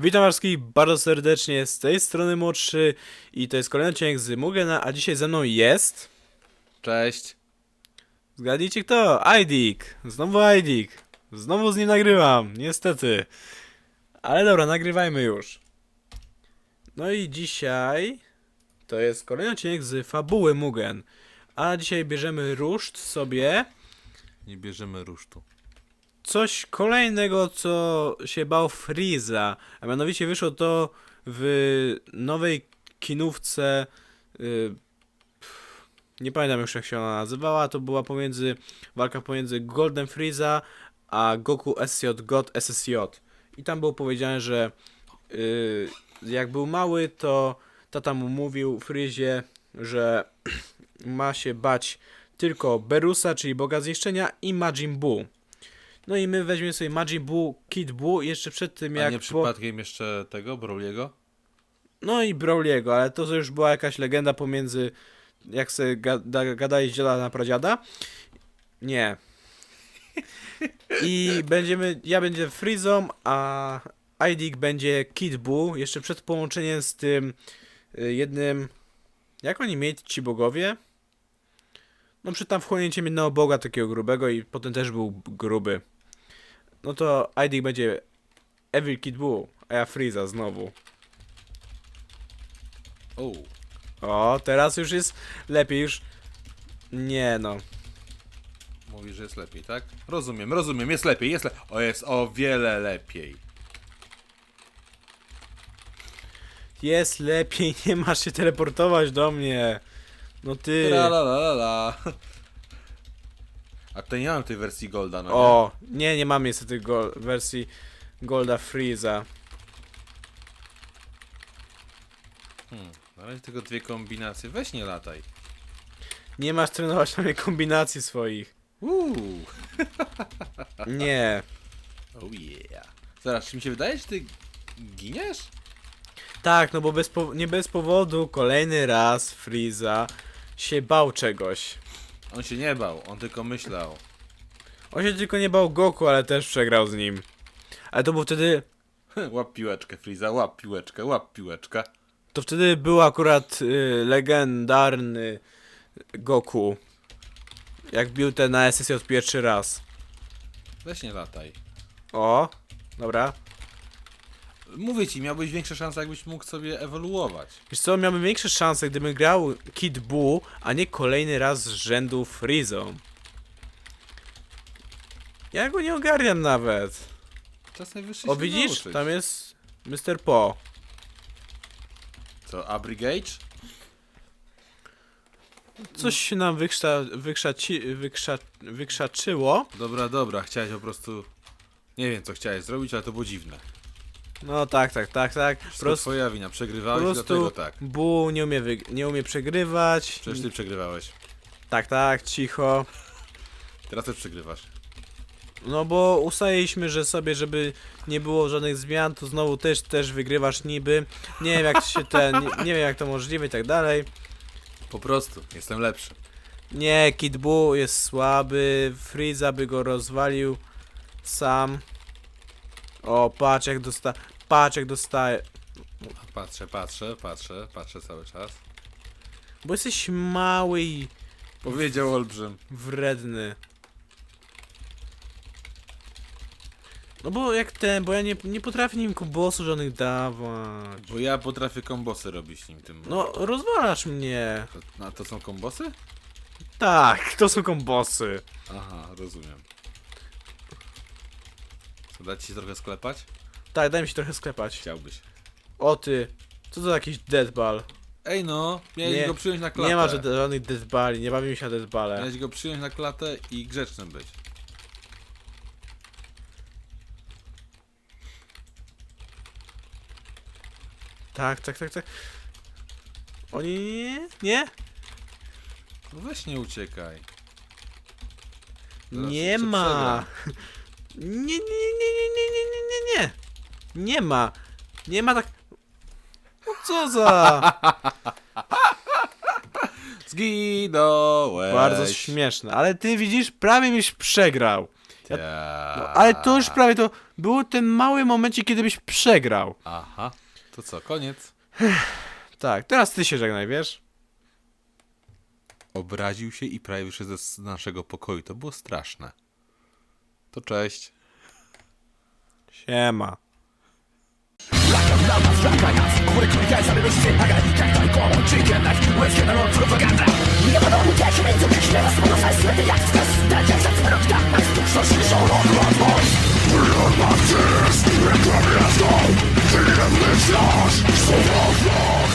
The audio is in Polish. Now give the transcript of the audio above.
Witam wszystkich bardzo serdecznie, z tej strony Młodszy i to jest kolejny odcinek z Mugena, a dzisiaj ze mną jest... Cześć. Zgadnijcie kto? Aidik! Znowu Aidik! Znowu z nim nagrywam, niestety. Ale dobra, nagrywajmy już. No i dzisiaj to jest kolejny odcinek z fabuły Mugen. A dzisiaj bierzemy ruszt sobie Nie bierzemy rusztu. Coś kolejnego, co się bał Freeza, a mianowicie wyszło to w nowej kinówce. y, nie pamiętam już jak się ona nazywała. To była pomiędzy walka pomiędzy Golden Freeza a Goku SJ God SSJ. I tam było powiedziane, że y, jak był mały, to tata mu mówił Freezie, że ma się bać tylko Berusa, czyli Boga Zniszczenia i Majin Buu. No i my weźmiemy sobie Majin Buu, Kid Buu, jeszcze przed tym A jak... nie po- przypadkiem jeszcze tego, Broliego? No i Brawliego, ale to już była jakaś legenda pomiędzy... Jak sobie gada, gadali dziada na pradziada. Nie. I będziemy... Ja będzie Freezą, a Aidik będzie Kid Buu, jeszcze przed połączeniem z tym y, jednym... Jak oni mieli ci bogowie? No przed tam wchłonięciem jednego boga takiego grubego i potem też był gruby. No to Aidik będzie Evil Kid Buu, a ja Freeza znowu. O, O, teraz już jest lepiej, już... Nie no. mówi, że jest lepiej, tak? Rozumiem, rozumiem, jest lepiej, jest lepiej. O, jest o wiele lepiej. Jest lepiej, nie masz się teleportować do mnie. No ty. La la la la. A tutaj nie mam tej wersji Golda, no O, nie, nie mam niestety go wersji Golda Freeza. nie? Hmm, na razie tylko dwie kombinacje. Weź nie lataj. Nie masz trenować na mnie kombinacji swoich. Uuu. Nie. Oh yeah. Zaraz, czy mi się wydaje, że ty giniesz? Tak, no bo bez po- nie bez powodu kolejny raz Freeza się bał czegoś. On się nie bał, on tylko myślał. On się tylko nie bał Goku, ale też przegrał z nim. Ale to był wtedy Łap piłeczkę, Friza, łap piłeczkę, łap piłeczkę. To wtedy był akurat y, legendarny Goku. Jak bił ten na SSJ pierwszy raz. Weź nie lataj. O, dobra. Mówię ci, miałbyś większe szanse, jakbyś mógł sobie ewoluować. Wiesz co, miałbym większe szanse, gdybym grał Kid Buu, a nie kolejny raz z rzędu Freezą. Ja go nie ogarniam nawet. Czas najwyższy O, się widzisz? nauczyć. Tam jest Mr. Po. Co, Abrigage? Coś się nam wykrza, wykrzaci, wykrza, wykrzaczyło. Dobra, dobra, chciałeś po prostu... Nie wiem, co chciałeś zrobić, ale to było dziwne. No tak, tak, tak, tak. Po Wszystko prostu, twoja wina, po przegrywałeś, prostu dlatego tak. Bu nie umie, nie umie przegrywać. Przecież ty przegrywałeś. Tak, tak, cicho. Teraz też przegrywasz. No bo ustaliliśmy, że sobie, żeby nie było żadnych zmian, to znowu też, też wygrywasz niby. Nie wiem jak się ten, nie, nie wiem jak to możliwe i tak dalej. Po prostu, jestem lepszy. Nie, Kid Buu jest słaby, Freeza by go rozwalił sam. O, patrz jak dosta... Patrz jak dostaje. Patrzę, patrzę, patrzę, patrzę cały czas. Bo jesteś mały i Powiedział olbrzym. wredny. No bo jak ten, bo ja nie, nie potrafię nim kombosu żadnych dawać. Bo ja potrafię kombosy robić nim tym. No, rozwalasz mnie. To, a to są kombosy? Tak, to są kombosy. Aha, rozumiem. Co, dać ci trochę sklepać? Tak, daj mi się trochę sklepać. Chciałbyś. O ty, co to jakiś deadball? Ej no, miałeś Nie, go przyjąć na klatę. Nie ma ża- żadnych deadballi, nie bawimy się na deadballe. Miałeś go przyjąć na klatę i grzecznym być. Tak, tak, tak, tak. Oni nie? Nie? No weź nie uciekaj. Zaraz Nie ma. Nie, nie, nie, nie, nie, nie, nie, nie, nie. Nie ma. Nie ma tak... No co za... Zginąłeś. Bardzo śmieszne, ale ty widzisz, prawie miś przegrał. Tak. No, ale to już prawie to było ten mały momencie, kiedy byś przegrał. Aha, to co, koniec? Tak, teraz ty się żegnaj, wiesz? Obraził się i prawie wyszedł z naszego pokoju. To było straszne. To cześć. Siema. Słowa